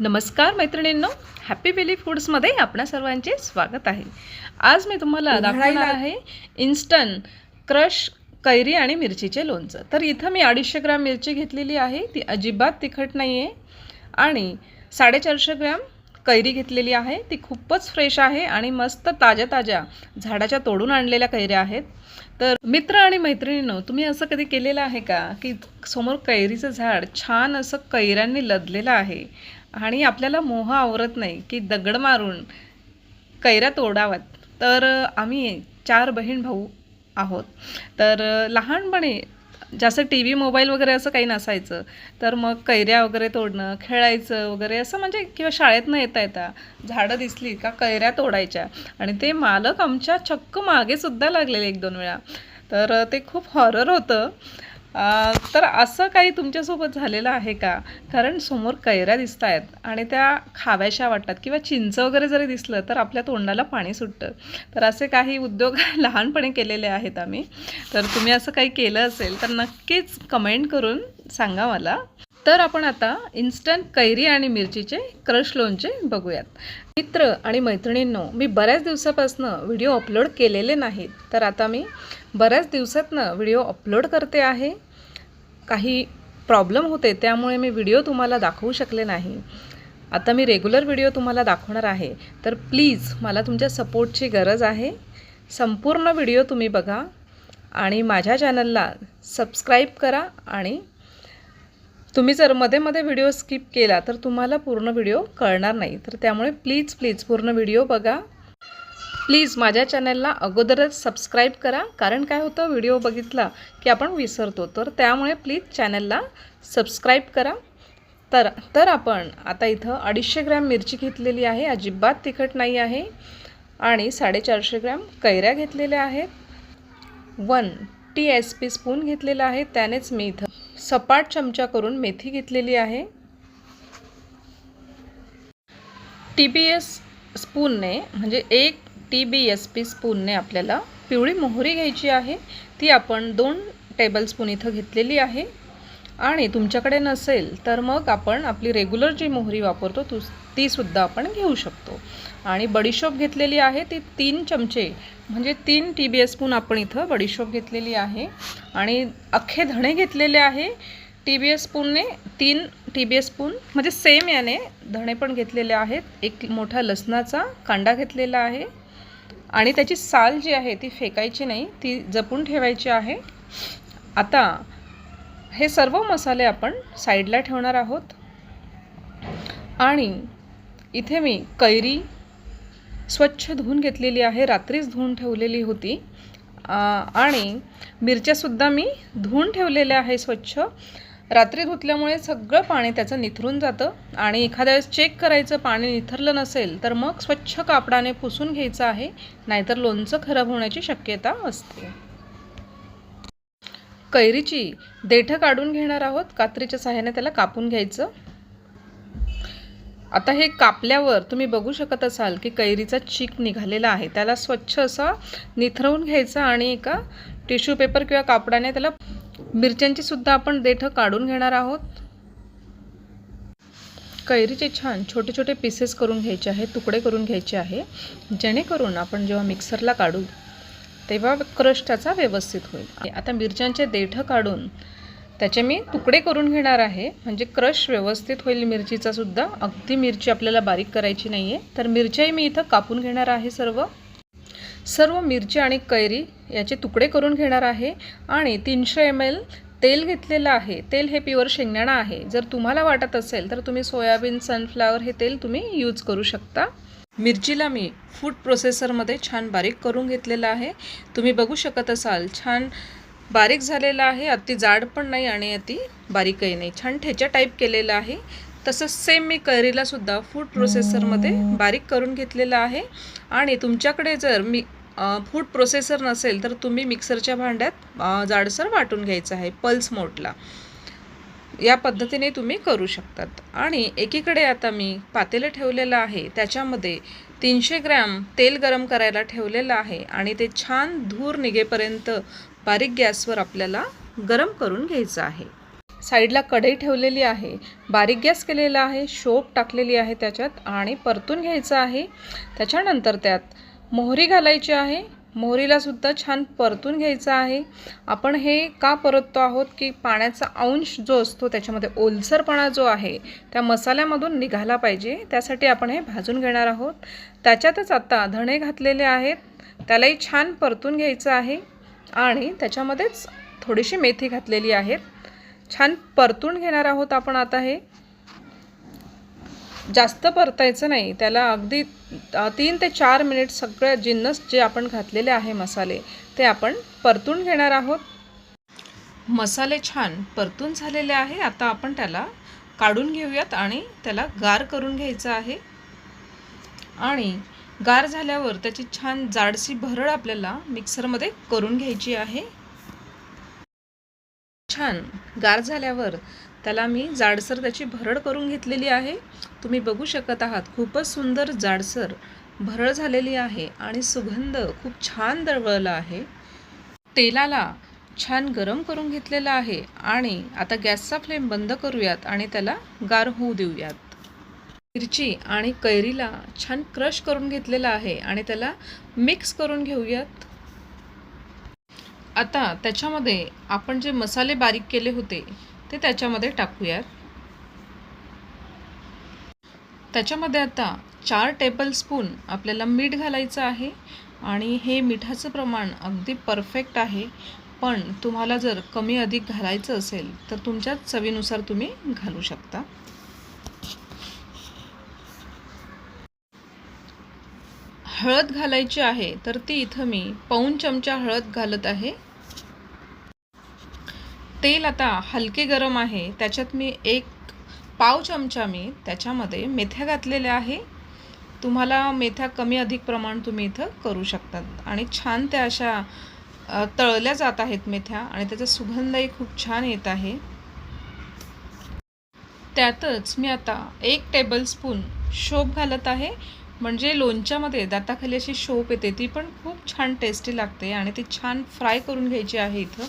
नमस्कार मैत्रिणींनो happy Bailey फूड्समध्ये आपणा सर्वांचे स्वागत आहे. आज मी तुम्हाला दाखवणार आहे इन्स्टंट क्रश कैरी आणि मिरचीचे लोणचं. तर इथं मी अडीचशे ग्राम मिरची घेतलेली आहे ती अजिबात तिखट नाही आहे आणि साडेचारशे ग्राम कैरी घेतलेली आहे ती खूपच फ्रेश आहे आणि मस्त ताज्या ताज्या झाडाच्या तोडून आणलेल्या कैऱ्या आहेत. तर मित्र आणि मैत्रिणींनो तुम्ही असं कधी केलेलं आहे का की समोर कैरीचं झाड छान असं कैऱ्यांनी लदलेलं आहे? आणि आपल्याला मोह आवरत नाही की दगड मारून कैऱ्या तोडाव्यात. तर आम्ही चार बहीण भाऊ आहोत. तर लहानपणी जास्त टी व्ही मोबाईल वगैरे असं काही नसायचं तर मग कैऱ्या वगैरे तोडणं खेळायचं वगैरे असं म्हणजे किंवा शाळेत न येता येता झाडं दिसली का कैऱ्या तोडायच्या. आणि ते मालक आमच्या चक्क मागेसुद्धा लागलेले एक दोन वेळा. तर ते खूप हॉरर होतं. तर असं काही तुमच्यासोबत झालेलं आहे का? कारण समोर कैऱ्या दिसत आहेत आणि त्या खाव्याशा वाटतात किंवा चिंच वगैरे जरी दिसलं तर आपल्या तोंडाला पाणी सुटतं. तर असे काही उद्योग लहानपणी केलेले आहेत आम्ही. तर तुम्ही असं काही केलं असेल तर नक्कीच कमेंट करून सांगा मला. तर आपण आता इन्स्टंट कैरी आणि मिरचीचे क्रश लोणचे बघूयात. मित्र आणि मैत्रिणींनो मी बऱ्याच दिवसापासून व्हिडिओ अपलोड केलेले नाहीत. तर आता मी बऱ्याच दिवसातनं व्हिडिओ अपलोड करते आहे. काही प्रॉब्लेम होते त्यामुळे मी व्हिडिओ तुम्हाला दाखवू शकले नाही. आता मी रेग्युलर व्हिडिओ तुम्हाला दाखवणार आहे. तर प्लीज मला तुमच्या सपोर्टची गरज आहे. संपूर्ण व्हिडिओ तुम्ही बघा आणि माझ्या चॅनलला सबस्क्राईब करा आणि तुम्ही जर मध्ये मध्ये व्हिडिओ स्किप केला तर तुम्हाला पूर्ण व्हिडिओ कळणार नाही. तर त्यामुळे प्लीज प्लीज पूर्ण व्हिडिओ बघा. प्लीज माझ्या चॅनलला अगोदरच सबस्क्राईब करा. कारण काय होतं व्हिडिओ बघितला की आपण विसरतो. तर त्यामुळे प्लीज चॅनलला सबस्क्राईब करा. तर तर आपण आता इथं अडीचशे ग्रॅम मिरची घेतलेली आहे. अजिबात तिखट नाही आहे. आणि साडेचारशे ग्रॅम कैऱ्या घेतलेल्या आहेत. One T S P spoon घेतलेला आहे. त्यानेच मी इथं सपाट चमचा करून मेथी घेतलेली आहे. टी बी एस स्पूनने म्हणजे एक टी बी एस पी स्पूनने आपल्याला पिवळी मोहरी घ्यायची आहे. ती आपण दोन टेबलस्पून इथं घेतलेली आहे. आणि तुमच्याकडे नसेल तर मग आपण आपली रेग्युलर जी मोहरी वापरतो तू तीसुद्धा आपण घेऊ शकतो. आणि बडीशोप घेतलेली आहे ती तीन चमचे म्हणजे तीन टी बी एस स्पून आपण इथं बडीशोप घेतलेली आहे. आणि अख्खे धणे घेतलेले आहे टी बी एस स्पूनने तीन टी बी एस स्पून म्हणजे सेम याने धणे पण घेतलेले आहेत. एक मोठा लसणाचा कांदा घेतलेला आहे. आणि त्याची साल जी आहे ती फेकायची नाही ती जपून ठेवायची आहे. आता हे सर्व मसाले आपण साईडला ठेवणार आहोत. आणि इथे मी कैरी स्वच्छ धुवून घेतलेली आहे रात्रीच धुवून ठेवलेली होती. आणि मिरच्यासुद्धा मी धुवून ठेवलेल्या आहे स्वच्छ. रात्री धुतल्यामुळे सगळं पाणी त्याचं निथरून जातं आणि एखाद्या वेळेस चेक करायचं पाणी निथरलं नसेल तर मग स्वच्छ कापडाने पुसून घ्यायचं आहे नाहीतर लोणचं खराब होण्याची शक्यता असते. कैरीची देठं काढून घेणार आहोत कात्रीच्या सहाय्याने त्याला कापून घ्यायचं. आता हे कापल्यावर तुम्ही बघू शकत असाल की कैरीचा चीक निघालेला आहे. त्याला स्वच्छ असा निथरवून घ्यायचा आणि एका टिश्यू पेपर किंवा कापडाने त्याला मिरच्यांची सुद्धा आपण देठं काढून घेणार आहोत. कैरीचे छान छोटे छोटे पीसेस करून घ्यायचे आहे तुकडे करून घ्यायचे आहे. जेणेकरून आपण जेव्हा मिक्सरला काढू तेव्हा क्रश त्याचा व्यवस्थित होईल. आता मिरच्यांचे देठं काढून त्याचे मी तुकडे करून घेणार आहे. म्हणजे क्रश व्यवस्थित होईल मिरचीचा सुद्धा. अगदी मिरची आपल्याला बारीक करायची नाही आहे तर मिरच्याही मी इथं कापून घेणार आहे सर्व. सर्व मिरची आणि कैरी याचे तुकडे करून घेणार आहे. आणि तीनशे एम एल तेल घेतलेलं आहे. तेल हे प्युअर शेंगदाणा आहे. जर तुम्हाला वाटत असेल तर तुम्ही सोयाबीन सनफ्लावर हे तेल तुम्ही यूज करू शकता. मिरचीला मी फूड प्रोसेसरमध्ये छान बारीक करून घेतलेलं आहे. तुम्ही बघू शकत असाल छान बारीक झालेला आहे अति जाड पण नाही आणि अति बारीकही नाही. छान ठेच्या टाईप केलेलं आहे. तसंच सेम मी कैरीलासुद्धा फूड प्रोसेसरमध्ये बारीक करून घेतलेलं आहे. आणि तुमच्याकडे जर मी फूड प्रोसेसर नसेल तर तुम्ही मिक्सरच्या भांड्यात जाडसर वाटून घ्यायचं आहे पल्स मोडला या पद्धतीने तुम्ही करू शकतात. आणि एकीकडे आता मी पातेलं ठेवलेलं आहे. त्याच्यामध्ये तीनशे ग्रॅम तेल गरम करायला ठेवलेलं आहे. आणि ते छान धूर निघेपर्यंत बारीक गॅसवर आपल्याला गरम करून घ्यायचं आहे. साईडला कढई ठेवलेली आहे. बारीक गॅस केलेला आहे. शोप टाकलेली आहे त्याच्यात आणि परतून घ्यायचं आहे. त्याच्यानंतर त्यात मोहरी घालायची आहे. मोहरीलासुद्धा छान परतून घ्यायचं आहे. आपण हे का परततो आहोत की पाण्याचा अंश जो असतो त्याच्यामध्ये ओलसरपणा जो आहे त्या मसाल्यामधून निघाला पाहिजे. त्यासाठी आपण हे भाजून घेणार आहोत. त्याच्यातच आता धणे घातलेले आहेत. त्यालाही छान परतून घ्यायचं आहे. आणि त्याच्यामध्येच थोडीशी मेथी घातलेली आहेत छान परतून घेणार आहोत आपण आता हे. जास्त परतायचं नाही. त्याला अगदी तीन ते चार मिनिट सगळ्या जिन्नस जे आपण घातलेले आहे मसाले ते आपण परतून घेणार आहोत. मसाले छान परतून झालेले आहे. आता आपण त्याला काढून घेऊयात आणि त्याला गार करून घ्यायचं आहे. आणि गार झाल्यावर त्याची छान जाडसी भरड आपल्याला मिक्सरमध्ये करून घ्यायची आहे. छान गार झाल्यावर त्याला मी जाडसर त्याची भरड करून घेतलेली आहे. तुम्ही बघू शकत आहात खूपच सुंदर जाडसर भरड झालेली आहे आणि सुगंध खूप छान दळवळला आहे. तेलाला छान गरम करून घेतलेला आहे आणि आता गॅसचा फ्लेम बंद करूयात आणि त्याला गार होऊ देऊयात. मिरची आणि कैरीला छान क्रश करून घेतलेला आहे आणि त्याला मिक्स करून घेऊयात. आता त्याच्यामध्ये आपण जे मसाले बारीक केले होते ते त्याच्यामध्ये टाकूयात. त्याच्यामध्ये आता चार टेबलस्पून आपल्याला मीठ घालायचं आहे आणि हे मिठाचं प्रमाण अगदी परफेक्ट आहे. पण तुम्हाला जर कमी अधिक घालायचं असेल तर तुमच्या चवीनुसार तुम्ही घालू शकता. हळद घालायची आहे तर ती इथं मी पाऊन चमचा हळद घालत आहे. तेल आता हलके गरम आहे त्याच्यात मी एक पाव चमचा मी त्याच्यामध्ये मेथ्या घातलेल्या आहे. तुम्हाला मेथ्या कमी अधिक प्रमाण तुम्ही इथं करू शकतात आणि छान त्या अशा तळल्या जात आहेत मेथ्या आणि त्याचा सुगंधही खूप छान येत आहे. त्यातच मी आता एक टेबलस्पून शोप घालत आहे. म्हणजे लोणच्यामध्ये दाताखाली अशी शोप येते ती पण खूप छान टेस्टी लागते आणि ती छान फ्राय करून घ्यायची आहे इथं.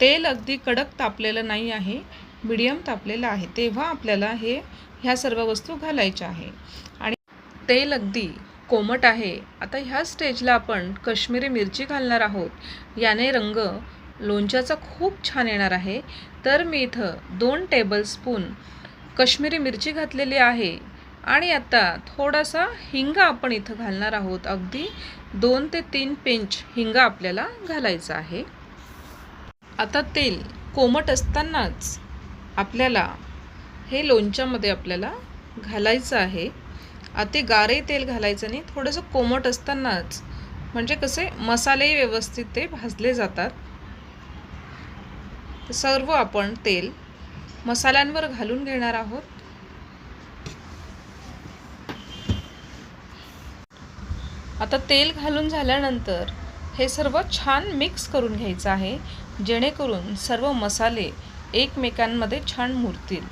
तेल अगदी कडक तापलेलं नाही आहे मिडियम तापलेलं आहे. तेव्हा आपल्याला हे ह्या सर्व वस्तू घालायच्या आहे. आणि तेल अगदी कोमट आहे. आता ह्या स्टेजला आपण कश्मीरी मिरची घालणार आहोत. याने रंग लोणच्याचा खूप छान येणार आहे. तर मी इथं दोन टेबलस्पून कश्मीरी मिरची घातलेली आहे. आणि आता थोडासा हिंगा आपण इथं घालणार आहोत. अगदी दोन ते तीन पिंच हिंगा आपल्याला घालायचा आहे. आता तेल कोमट असतानाच आपल्याला हे लोणच्यामध्ये आपल्याला घालायचं आहे. अति गारे तेल घालायचं नाही थोडंसं कोमट असतानाच. म्हणजे कसे मसाले व्यवस्थित ते भाजले जातात. सर्व आपण तेल मसाल्यांवर घालून घेणार आहोत. आता तेल घालून झाल्यानंतर हे सर्व छान मिक्स करून घ्यायचं आहे जेणेकरून सर्व मसाले एकमेकांमध्ये छान मुरतील.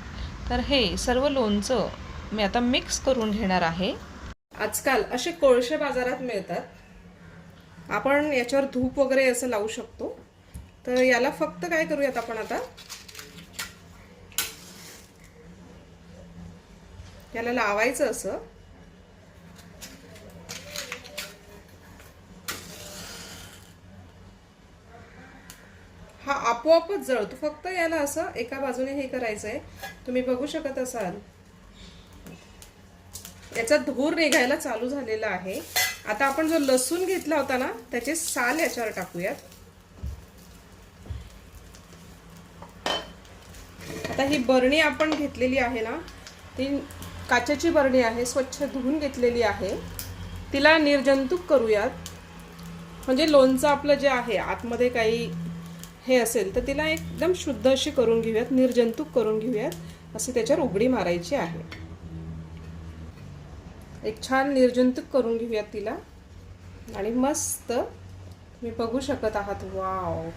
तर हे सर्व लोणचं मी आता मिक्स करून घेणार आहे. आजकाल असे कोळसे बाजारात मिळतात. आपण याच्यावर धूप वगैरे असं लावू शकतो. तर याला फक्त काय करूयात आपण आता? याला लावायचं असं हा आपोआपच जळतो. फक्त याला असं एका बाजूने हे करायचं आहे तुम्ही बघू शकत असाल. याचा धूर निघायला चालू झालेला आहे. आता आपण जो लसूण घेतला होता ना त्याचे साल याच्यावर टाकूयात. आता ही बरणी आपण घेतलेली आहे ना ती काचेची बरणी आहे स्वच्छ धुवून घेतलेली आहे. तिला निर्जंतुक करूयात. म्हणजे लोणचं आपलं जे आहे आतमध्ये काही हे असेल तर तिला एकदम शुद्ध अशी करून घेऊयात निर्जंतुक करून घेऊयात अशी त्याच्यावर उघडी मारायची आहे. एक छान निर्जंतुक करून घेऊयात तिला. आणि मस्त तुम्ही बघू शकत आहात वाव.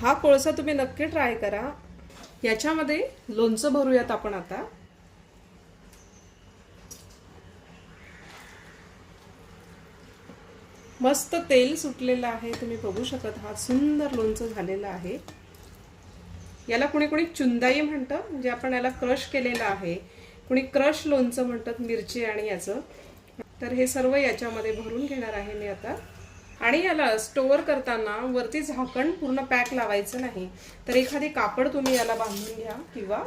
हा कोळसा तुम्ही नक्की ट्राय करा. याच्यामध्ये लोणचं भरूयात आपण आता. मस्त तेल सुटलेलं आहे तुम्ही बघू शकत हा सुंदर लोणचं झालेलं आहे. याला कुणी कुणी चुंदाई म्हणतं म्हणजे आपण याला क्रश केलेलं आहे. कुणी क्रश लोणचं म्हणतात मिरची आणि याचं. तर हे सर्व याच्यामध्ये भरून घेणार आहे मी आता. आणि याला स्टोअर करताना वरती झाकण पूर्ण पॅक लावायचं नाही. तर एखादी कापड तुम्ही याला बांधून घ्या किंवा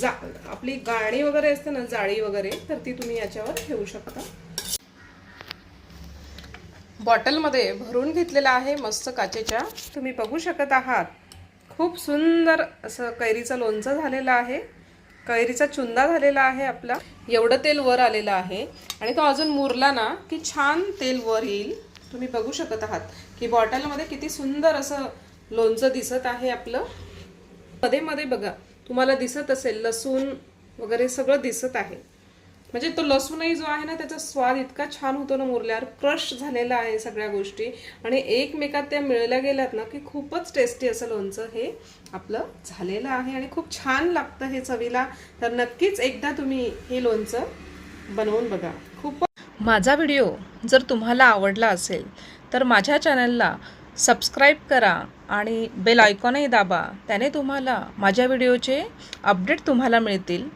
जा आपली गाणी वगैरे असते ना जाळी वगैरे तर ती तुम्ही याच्यावर ठेवू शकता. बॉटलमध्ये भरून घेतलेला आहे मस्त काचेच्या. तुम्ही बघू शकत आहात. खूप सुंदर असं कैरीचं लोणचं झालेलं आहे. कैरीचा चुंदा झालेला आहे आपला. एवढं तेल वर आलेलं आहे. आणि तो अजून मुरला ना की छान तेल वर येईल. तुम्ही बघू शकत आहात की बॉटलमध्ये किती सुंदर असं लोणचं दिसत आहे आपलं. मध्ये मध्ये बघा तुम्हाला दिसत असेल लसूण वगैरे सगळं दिसत आहे. म्हणजे तो लसूणही जो आहे ना त्याचा स्वाद इतका छान होतो ना मुरल्यावर. क्रश झालेला आहे सगळ्या गोष्टी. आणि एकमेकात त्या मिळल्या गेल्यात ना की खूपच टेस्टी असं लोणचं हे आपलं झालेलं आहे आणि खूप छान लागतं हे चवीला. तर नक्कीच एकदा तुम्ही हे लोणचं बनवून बघा. खूप माझा व्हिडिओ जर तुम्हाला आवडला असेल तर माझ्या चॅनलला सबस्क्राईब करा आणि बेल आयकॉनही दाबा. त्याने तुम्हाला माझ्या व्हिडिओचे अपडेट तुम्हाला मिळतील.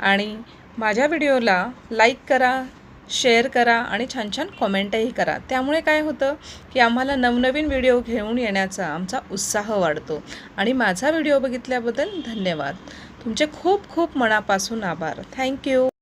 आणि माझ्या व्हिडिओला लाईक करा शेअर करा आणि छान छान कॉमेंटही करा. त्यामुळे काय होतं की आम्हाला नवनवीन व्हिडिओ घेऊन येण्याचा आमचा उत्साह वाढतो. आणि माझा व्हिडिओ बघितल्याबद्दल धन्यवाद. तुमचे खूप खूप मनापासून आभार. थँक्यू.